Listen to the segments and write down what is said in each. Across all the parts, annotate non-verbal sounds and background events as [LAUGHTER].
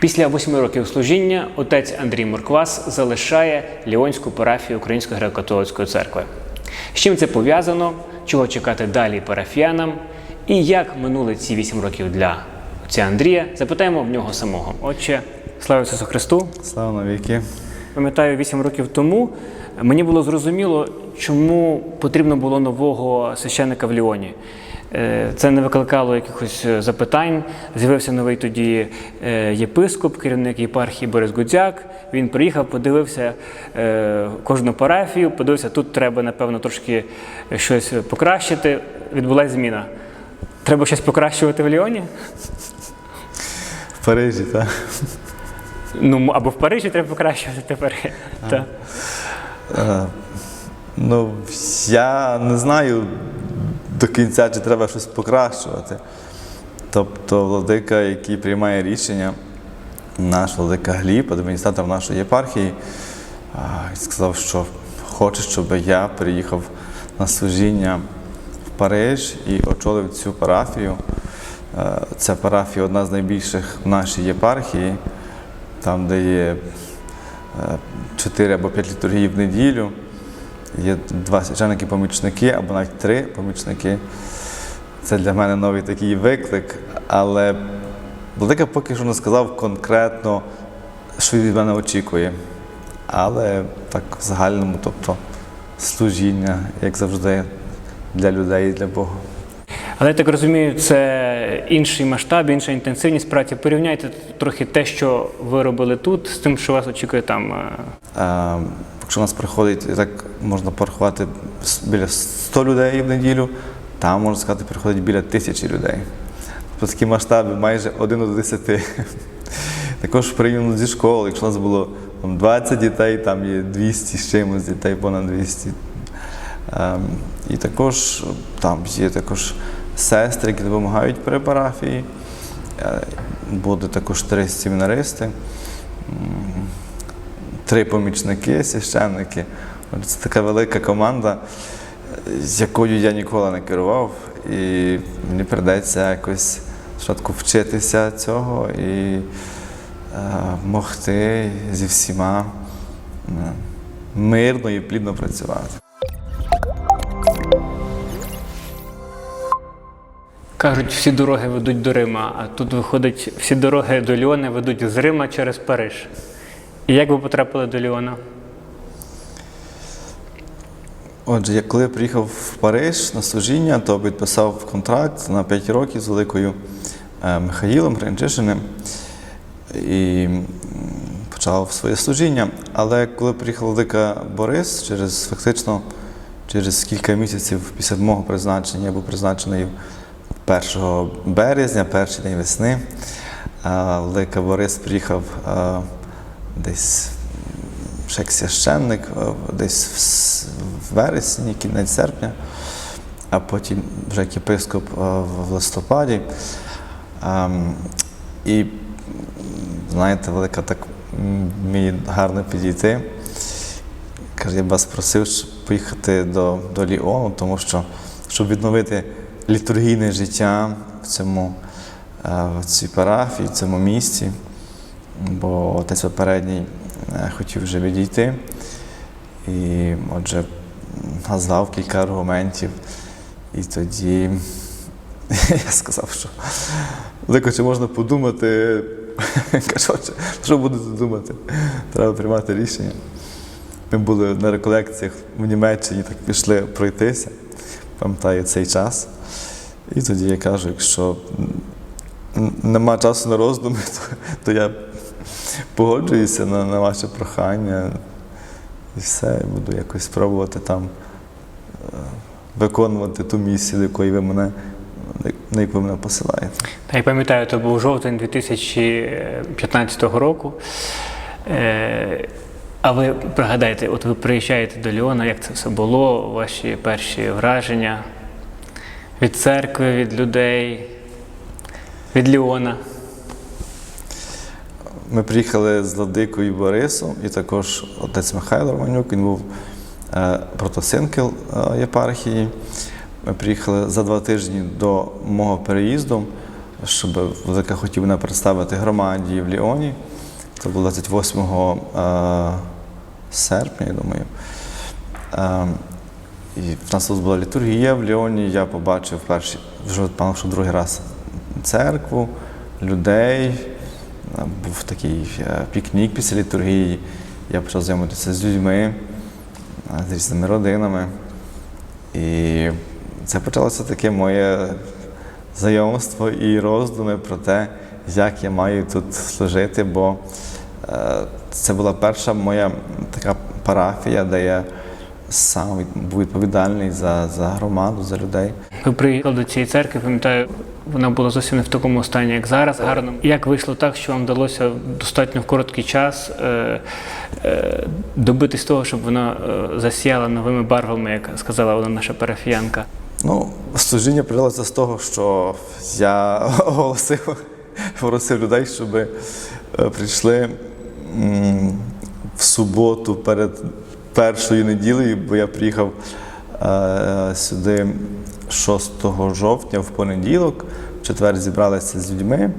Після восьми років служіння отець Андрій Морквас залишає Ліонську парафію Української греко-католицької церкви. З чим це пов'язано, чого чекати далі парафіянам, і як минули ці вісім років для отця Андрія, запитаємо в нього самого. Отче, слава Ісусу Христу! Слава навіки. Пам'ятаю, вісім років тому мені було зрозуміло, чому потрібно було нового священника в Ліоні. Е, Це не викликало якихось е, запитань. З'явився новий тоді е, єпископ, керівник єпархії Борис Гудзяк. Він приїхав, подивився кожну парафію, подивився, тут треба, напевно, трошки щось покращити. Відбулася зміна. Треба щось покращувати в Ліоні? В Парижі, так. Ну, або в Парижі треба покращувати тепер. Так. Ну, я не знаю до кінця, чи треба щось покращувати. Тобто, владика, який приймає рішення, наш владика Гліб, адміністратор нашої єпархії, сказав, що хоче, щоб я приїхав на служіння в Париж і очолив цю парафію. Е, Ця парафія одна з найбільших в нашій єпархії, там, де є 4 або 5 літургій в неділю. Є два священники-помічники або навіть три помічники. Це для мене новий такий виклик, але Владика поки що не сказав конкретно, що він від мене очікує. Але так в загальному, тобто служіння, як завжди, для людей і для Бога. Але я так розумію, це інший масштаб, інша інтенсивність праці. Порівняйте трохи те, що ви робили тут, з тим, що вас очікує там. Якщо у нас приходить, так можна порахувати біля 100 людей в неділю, там можна сказати, приходить біля тисячі людей. Тобто такі масштаби майже 1 до 10. [LAUGHS] Також порівняно зі школи, якщо у нас було там, 20 дітей, там є 200 з чимось дітей, понад 200. Ем, і також там є також сестри, які допомагають при парафії. Е, Буде також три семінаристи три помічники, священники. Це така велика команда, з якою я ніколи не керував, і мені прийдеться якось спочатку вчитися цього і е, могти зі всіма е, мирно і плідно працювати. Кажуть, всі дороги ведуть до Рима, а тут виходить, всі дороги до Ліона ведуть з Рима через Париж. І як ви потрапили до Ліона? Отже, я коли приїхав в Париж на служіння, то підписав контракт на 5 років з великою е, Михаїлом Гринчишиним і почав своє служіння. Але коли приїхав велика Борис, через фактично через кілька місяців після мого призначення, я був призначений 1 березня, перший день весни. Велика Борис приїхав е, десь ще як священник, е, десь в вересні, кінець серпня, а потім вже як єпископ е, в листопаді. Ем, І, знаєте, велика так м, мені гарно підійти. Каже, я вас просив поїхати до, до Ліону, тому що щоб відновити літургійне життя в цьому е, в цій парафії, в цьому місці, бо отець попередній е, хотів вже відійти. І отже, назвав кілька аргументів. І тоді [LAUGHS] я сказав, що Велико, чи можна подумати, [LAUGHS] кажу, «Отче, що будете думати? Треба приймати рішення. Ми були на реколекціях в Німеччині, так пішли пройтися, пам'ятаю цей час. І тоді я кажу, якщо нема часу на роздуми, [LAUGHS] то, то я погоджуюся на, на ваше прохання. І все, і буду якось спробувати там е, виконувати ту місію, до якої ви мене, на яку мене посилаєте. Та я пам'ятаю, це був жовтень 2015 року. Е, А ви пригадайте, от ви приїжджаєте до Ліона, як це все було, ваші перші враження від церкви, від людей, від Ліона. Ми приїхали з Ладикою Борисом і також отець Михайло Романюк, він був е, протосинкел е, єпархії. Ми приїхали за два тижні до мого переїзду. щоб Велика хотів мене представити громаді в Ліоні. Це було 28 е, серпня, я думаю. І в нас тут була літургія в Ліоні. Я побачив перший, вже певно, що другий раз церкву, людей. Був такий е, пікнік після літургії. Я почав знайомитися з людьми, е, з різними родинами. І це почалося таке моє знайомство і роздуми про те, як я маю тут служити, бо е, це була перша моя така парафія, де я сам був відповідальний за, за громаду, за людей. Ви приїхали до цієї церкви, пам'ятаю, вона була зовсім не в такому стані, як зараз, гарно. Як вийшло так, що вам вдалося достатньо в короткий час е, е, добитись того, щоб вона е, засіяла новими барвами, як сказала вона наша парафіянка? Ну, служіння почалося з того, що я [LAUGHS] оголосив, попросив людей, щоб е, прийшли в суботу перед першою неділею, бо я приїхав е, сюди 6 жовтня в понеділок. В четвер зібралися з людьми,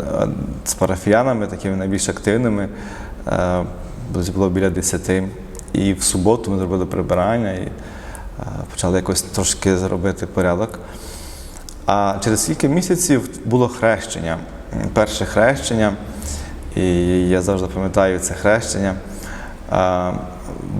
е, з парафіянами, такими найбільш активними. Е, було біля 10. І в суботу ми зробили прибирання і е, почали якось трошки зробити порядок. А через кілька місяців було хрещення. Перше хрещення, і я завжди пам'ятаю це хрещення а,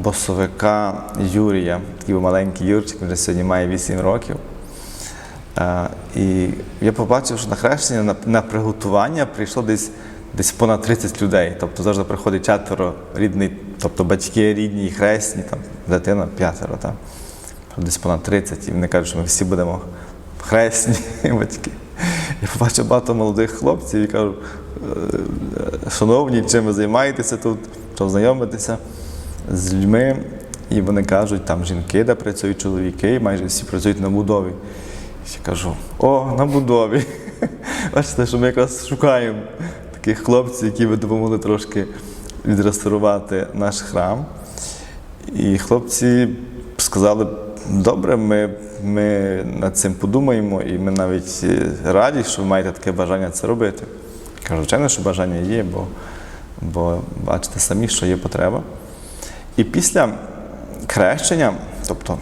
босовика Юрія, такий маленький Юрчик, він вже сьогодні має 8 років. І я побачив, що на хрещення, на, приготування прийшло десь, десь понад 30 людей. Тобто завжди приходить четверо рідний, тобто батьки рідні, і хресні, там, дитина п'ятеро. Там. Десь понад 30, і вони кажуть, що ми всі будемо хресні [LAUGHS] батьки. Я побачив багато молодих хлопців і кажу, «Е, шановні, чим ви займаєтеся тут, що знайомитися з людьми. І вони кажуть, там жінки, де працюють чоловіки, майже всі працюють на будові. Я кажу, о, на будові. [LAUGHS] Бачите, що ми якраз шукаємо таких хлопців, які би допомогли трошки відреставрувати наш храм. І хлопці сказали, добре, ми, ми над цим подумаємо, і ми навіть е, раді, що ви маєте таке бажання це робити. Кажу, звичайно, що бажання є, бо, бо бачите самі, що є потреба. І після хрещення, тобто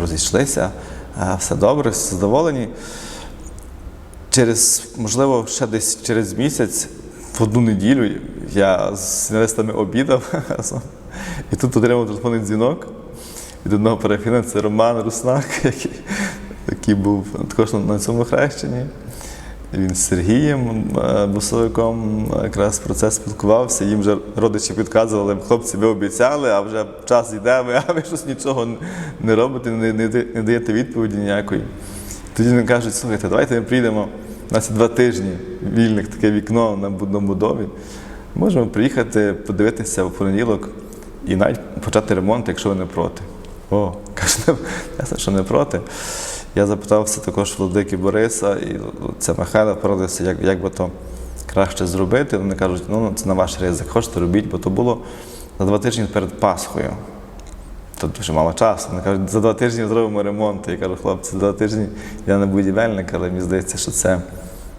розійшлися, все добре, всі задоволені. Через, можливо, ще десь через місяць, в одну неділю, я з фіналістами обідав [LAUGHS] разом. І тут отримав телефонний дзвінок від одного парафіна, це Роман Руснак, [LAUGHS] який, який був також на цьому хрещенні. Він з Сергієм е, Бусовиком якраз про це спілкувався. Їм вже родичі підказували, хлопці, ви обіцяли, а вже час йде, ви- а ви щось нічого не робите, не, не, не даєте відповіді ніякої. Тоді вони кажуть, слухайте, давайте ми прийдемо. Нас є два тижні вільних таке вікно на будові. Можемо приїхати, подивитися в понеділок і навіть почати ремонт, якщо ви не проти. О, [LAUGHS] кажу, ясно, що не проти. Я запитався також владики Бориса, і це Михайло порадився, як, як би то краще зробити. Вони кажуть, ну це на ваш ризик, хочете робіть, бо то було за два тижні перед Пасхою. Тут дуже мало часу. Вони кажуть, за два тижні зробимо ремонт. Я кажу, хлопці, за два тижні я не будівельник, але мені здається, що це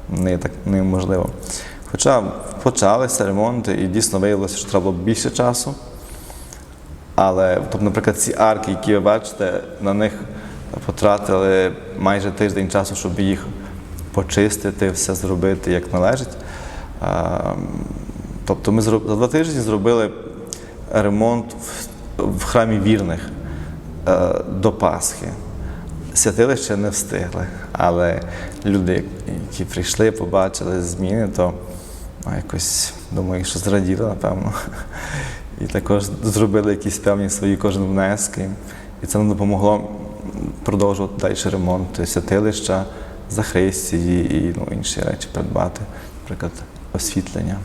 не так неможливо. Хоча почалися ремонти, і дійсно виявилося, що треба було більше часу. Але, тобто, наприклад, ці арки, які ви бачите, на них потратили майже тиждень часу, щоб їх почистити, все зробити як належить. Тобто ми за два тижні зробили ремонт в, храмі вірних е, до Пасхи. Святилище не встигли, але люди, які прийшли, побачили зміни, то ну, якось думаю, що зраділи, напевно. І також зробили якісь певні свої кожен внески. І це нам допомогло продовжувати далі ремонт святилища, захристії і ну, інші речі придбати, наприклад, освітлення.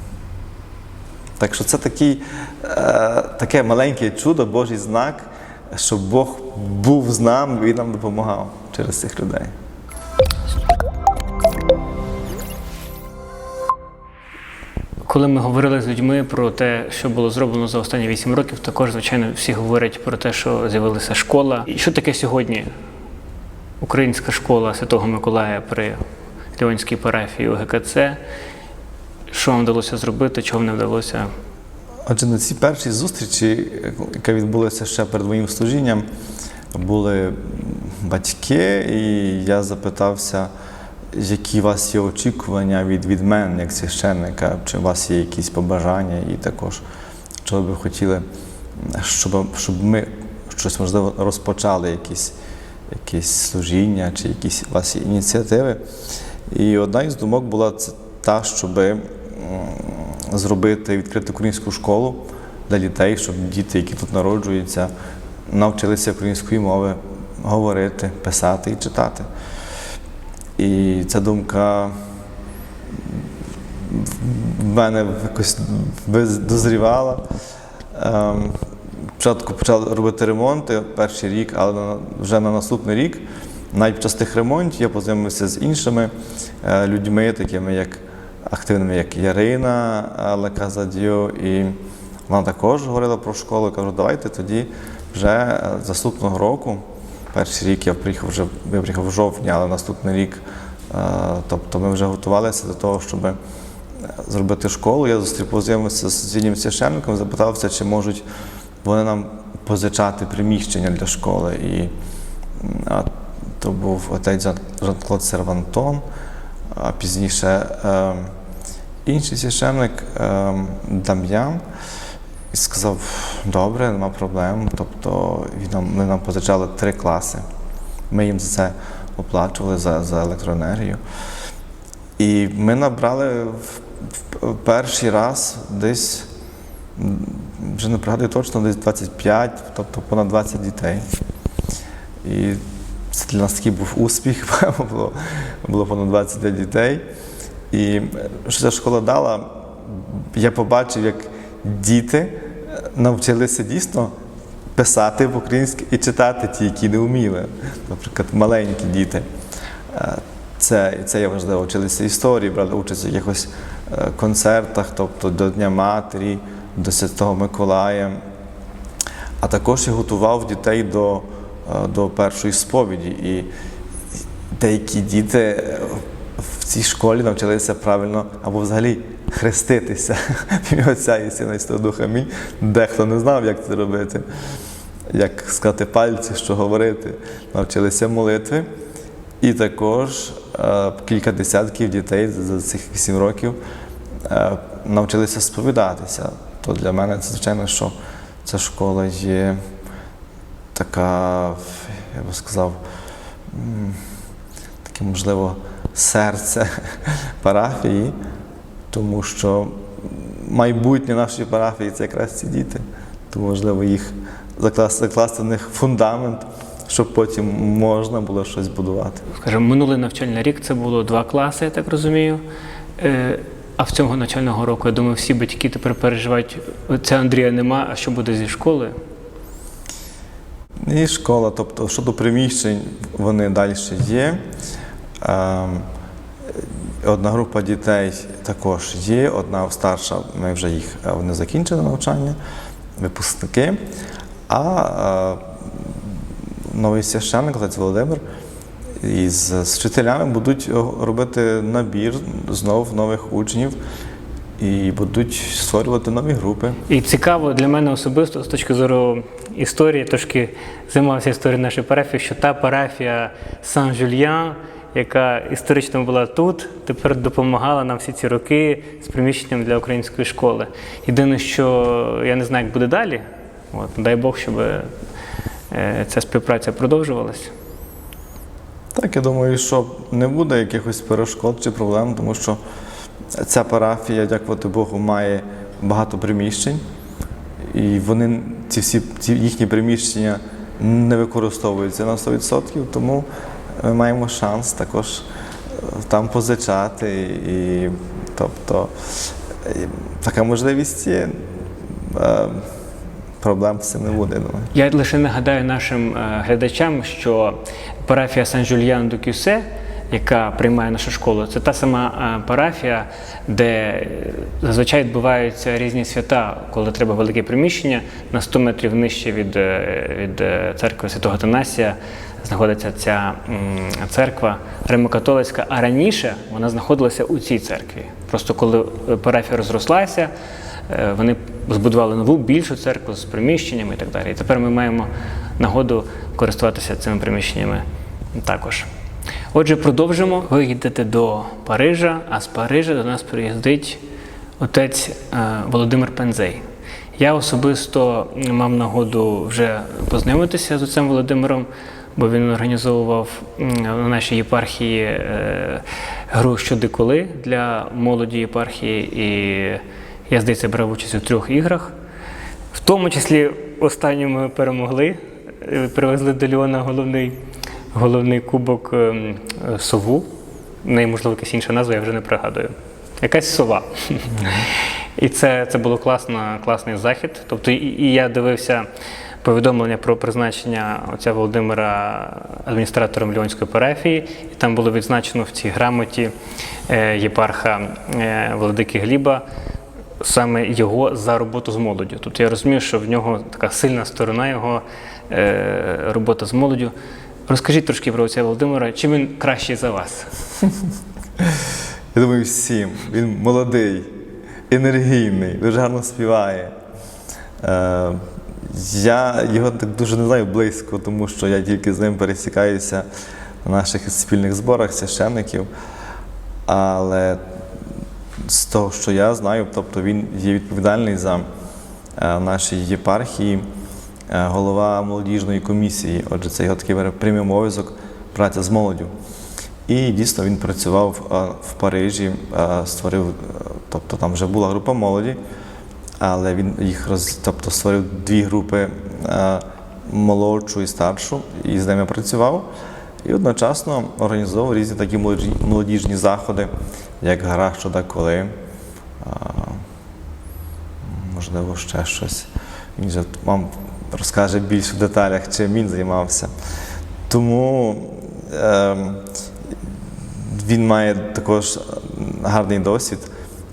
Так що це такий, е, таке маленьке чудо, Божий знак, що Бог був з нами і нам допомагав через цих людей. Коли ми говорили з людьми про те, що було зроблено за останні 8 років, також, звичайно, всі говорять про те, що з'явилася школа. І що таке сьогодні українська школа Святого Миколая при Львівській парафії УГКЦ. Що вам вдалося зробити, чого не вдалося? Отже, на цій першій зустрічі, яка відбулася ще перед моїм служінням, були батьки, і я запитався, які у вас є очікування від, від мене, як священника, чи у вас є якісь побажання, і також, що ви б хотіли, щоб, щоб ми щось можливо розпочали, якісь, якісь служіння, чи якісь у вас ініціативи. І одна із думок була це та, щоби зробити відкрити українську школу для дітей, щоб діти, які тут народжуються, навчилися української мови говорити, писати і читати. І ця думка в мене якось дозрівала. Ем, Спочатку почали робити ремонти перший рік, але вже на наступний рік, навіть під час тих ремонтів, я познайомився з іншими е, людьми, такими як активними, як Ярина Леказадіо, і вона також говорила про школу. Кажу, давайте тоді вже е, наступного року. Перший рік я приїхав вже я приїхав в жовтні, але наступний рік, е, тобто ми вже готувалися до того, щоб е, зробити школу. Я зустрів познайомився з одним священником, запитався, чи можуть вони нам позичати приміщення для школи. І а, то був отець Жан- Жан-Клод Сервантон, а пізніше е, інший священник е, Дам'ян. І сказав, добре, нема проблем. Тобто нам, вони нам позичали три класи. Ми їм за це оплачували за, за електроенергію. І ми набрали в, перший раз десь, вже не пригадую точно, десь 25, тобто понад 20 дітей. І це для нас такий був успіх, [LAUGHS] було, було понад 25 дітей. І що ця школа дала, я побачив, як діти навчилися дійсно писати по-українськи і читати ті, які не вміли. Наприклад, маленькі діти. Е, Це, це є важливо. Вчилися історії, брали участь в якихось е, концертах, тобто до Дня Матері, до Святого Миколая. А також я готував дітей до, е, до першої сповіді. І деякі діти е, в цій школі навчилися правильно або взагалі хреститися [LAUGHS] в ім'я Отця і Сина і Святого Духа. Амінь. Дехто не знав, як це робити, як сказати пальці, що говорити. Навчилися молитви. І також е, кілька десятків дітей за цих вісім років е, навчилися сповідатися. То для мене це звичайно, що ця школа є така, я би сказав, таке, можливо, серце [LAUGHS] парафії, тому що майбутнє нашої парафії це якраз ці діти. Тому важливо їх закласти, закласти в них фундамент, щоб потім можна було щось будувати. Скажімо, минулий навчальний рік це було два класи, я так розумію. Е, А в цього навчального року, я думаю, всі батьки тепер переживають, це Андрія нема, а що буде зі школи? І школа, тобто щодо приміщень, вони далі є. Ем, Одна група дітей також є, одна старша, ми вже їх е, вони закінчили навчання, випускники. А е, новий священник, отець Володимир, із з вчителями будуть робити набір знов нових учнів і будуть створювати нові групи. І цікаво для мене особисто з точки зору історії, трошки займався історією нашої парафії, що та парафія Сан-Жульян, яка історично була тут, тепер допомагала нам всі ці роки з приміщенням для української школи. Єдине, що я не знаю, як буде далі. От, дай Бог, щоб е, ця співпраця продовжувалася. Так, я думаю, що не буде якихось перешкод чи проблем, тому що ця парафія, дякувати Богу, має багато приміщень, і вони ці всі ці їхні приміщення не використовуються на 100%, тому ми маємо шанс також е, там позичати. І, тобто така можливість є. Е, Проблем з цим не буде, думаю. Я лише нагадаю нашим е, глядачам, що парафія Сан-Жульян до Кюсе, яка приймає нашу школу, це та сама парафія, де зазвичай відбуваються різні свята, коли треба велике приміщення на 100 метрів нижче від, від церкви Святого Танасія знаходиться ця церква Римокатолицька, а раніше вона знаходилася у цій церкві. Просто коли парафія розрослася, е, вони збудували нову більшу церкву з приміщеннями і так далі. І тепер ми маємо нагоду користуватися цими приміщеннями також. Отже, продовжимо. Ви їдете до Парижа, а з Парижа до нас приїздить отець е, Володимир Пензей. Я особисто мав нагоду вже познайомитися з отцем Володимиром, бо він організовував на нашій єпархії е, гру «Щоди коли для молоді єпархії, і я, здається, брав участь у трьох іграх. В тому числі останню ми перемогли, е, привезли до Ліона головний, головний кубок е, сову. В неї, можливо, якась інша назва, я вже не пригадую. Якась сова. І це, це було класно, класний захід. Тобто, і, і я дивився повідомлення про призначення отця Володимира адміністратором Ліонської парафії, і там було відзначено в цій грамоті е, єпарха е, Владики Гліба саме його за роботу з молоддю. Тобто я розумію, що в нього така сильна сторона його е, робота з молоддю. Розкажіть трошки про отця Володимира, чим він кращий за вас? Я думаю, всім. Він молодий, енергійний, дуже гарно співає. Я його так дуже не знаю близько, тому що я тільки з ним пересікаюся на наших спільних зборах священників. Але з того, що я знаю, тобто він є відповідальний за е, нашій єпархії, е, голова молодіжної комісії. Отже, це його такий прямий обов'язок праця з молоддю. І дійсно він працював е, в Парижі, створив, тобто там вже була група молоді, але він їх роз, тобто створив дві групи е, молодшу і старшу, і з ними працював. І одночасно організовував різні такі молодіжні заходи, як гра «Що да коли. Е, можливо, ще щось. Він же вам розкаже більше в деталях, чим він займався. Тому ем, він має також гарний досвід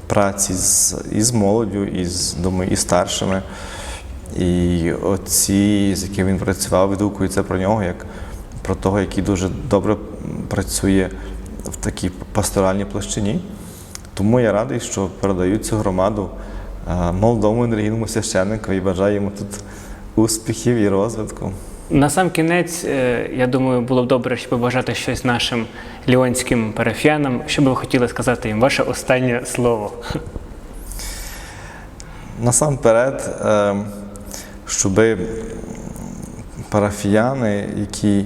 праці з, і з молоддю, і з, думаю, і старшими. І оці, з якими він працював, відгукуються про нього як про того, який дуже добре працює в такій пасторальній площині. Тому я радий, що передаю цю громаду е, молодому енергійному священнику і бажаю йому тут успіхів і розвитку. На сам кінець, е, я думаю, було б добре, щоб побажати щось нашим ліонським парафіянам. Що би ви хотіли сказати їм? Ваше останнє слово. Насамперед, е, щоб парафіяни, які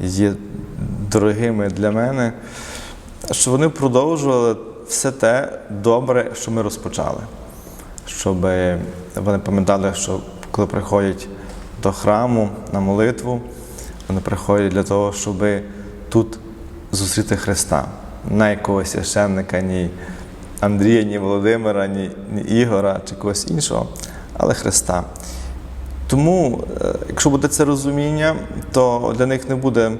є дорогими для мене, щоб вони продовжували все те добре, що ми розпочали. Щоб вони пам'ятали, що коли приходять до храму на молитву, вони приходять для того, щоб тут зустріти Христа, не якогось священника, ні Андрія, ні Володимира, ні, ні Ігора чи когось іншого, але Христа. Тому, е, якщо буде це розуміння, то для них не буде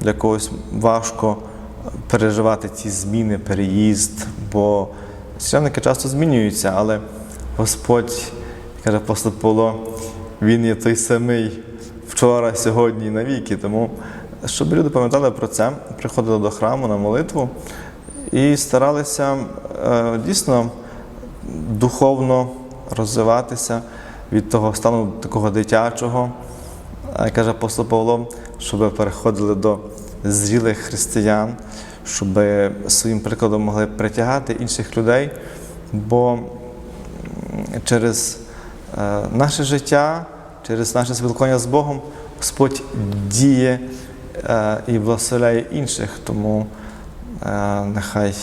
для когось важко переживати ці зміни, переїзд, бо священники часто змінюються, але Господь, каже апостол Павло, Він є той самий вчора, сьогодні і навіки. Тому, щоб люди пам'ятали про це, приходили до храму на молитву і старалися е, дійсно духовно розвиватися від того стану такого дитячого, каже апостол Павло, щоб переходили до зрілих християн, щоб своїм прикладом могли притягати інших людей, бо через е, наше життя, через наше спілкування з Богом Господь діє е, і благословляє інших. Тому е, нехай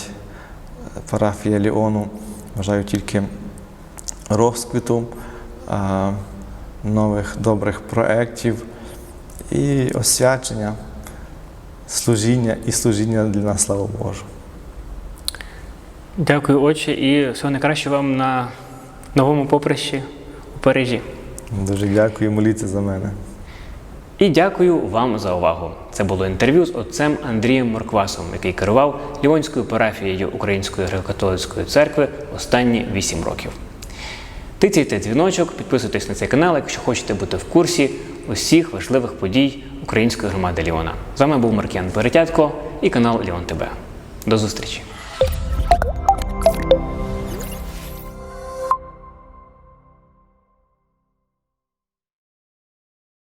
парафія Ліону вважаю тільки розквіту е, нових добрих проєктів і освячення, служіння і служіння для нас, слава Божу. Дякую, отче, і всього найкращого вам на новому поприщі Парижі. Дуже дякую, моліться за мене. І дякую вам за увагу. Це було інтерв'ю з отцем Андрієм Морквасом, який керував Лівонською парафією Української греко-католицької церкви останні 8 років. Тицяйте дзвіночок, підписуйтесь на цей канал, якщо хочете бути в курсі усіх важливих подій української громади Ліона. З вами був Маркіян Перетятко і канал Ліон ТБ. До зустрічі!